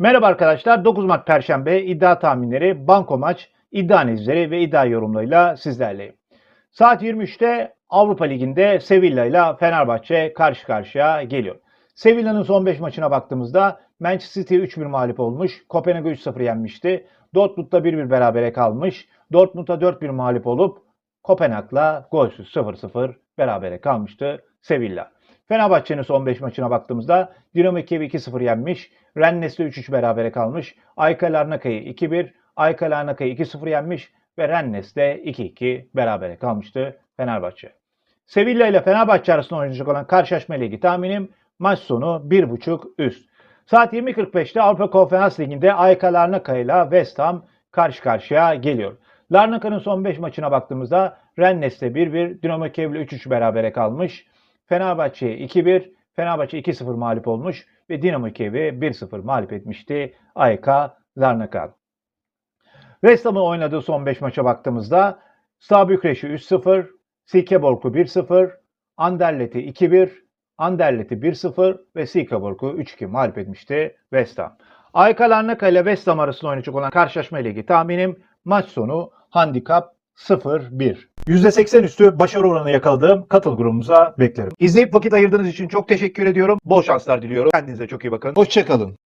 Merhaba arkadaşlar. 9 Mart Perşembe iddia tahminleri, banko maç, iddia analizleri ve iddia yorumlarıyla sizlerleyim. Saat 23'te Avrupa Ligi'nde Sevilla ile Fenerbahçe karşı karşıya geliyor. Sevilla'nın son 5 maçına baktığımızda Manchester City 3-1 mağlup olmuş. Kopenhag'ı 3-0 yenmişti. Dortmund'da 1-1 berabere kalmış. Dortmund'a 4-1 mağlup olup Kopenhag'la golsüz 0-0 berabere kalmıştı Sevilla. Fenerbahçe'nin son 5 maçına baktığımızda Dinamo Kiev'i 2-0 yenmiş. Rennes'le 3-3 berabere kalmış. Ayka Larnaka'yı 2-1, Ayka Larnaka'yı 2-0 yenmiş ve Rennes'le 2-2 berabere kalmıştı Fenerbahçe. Sevilla ile Fenerbahçe arasında oynayacak olan karşılaşma ligi tahminim maç sonu 1.5 üst. Saat 20.45'te Avrupa Konferans Ligi'nde Ayka Larnaka ile West Ham karşı karşıya geliyor. Larnaka'nın son 5 maçına baktığımızda Rennes'le 1-1, Dinamo Kiev'le 3-3 berabere kalmış. Fenerbahçe'ye 2-1, Fenerbahçe 2-0 mağlup olmuş ve Dinamo Kiev'i 1-0 mağlup etmişti Ayka Larnaka. West Ham'ın oynadığı son 5 maça baktığımızda Stabı Bükreş'i 3-0, Silkeborg'u 1-0, Anderlet'i 2-1, Anderlet'i 1-0 ve Silkeborg'u 3-2 mağlup etmişti West Ham. Ayka Larnaka ile West Ham arasında oynayacak olan karşılaşma ligi tahminim maç sonu handikap 0-1. %80 üstü başarı oranı yakaladığım katıl grubumuza beklerim. İzleyip vakit ayırdığınız için çok teşekkür ediyorum. Bol şanslar diliyorum. Kendinize çok iyi bakın. Hoşçakalın.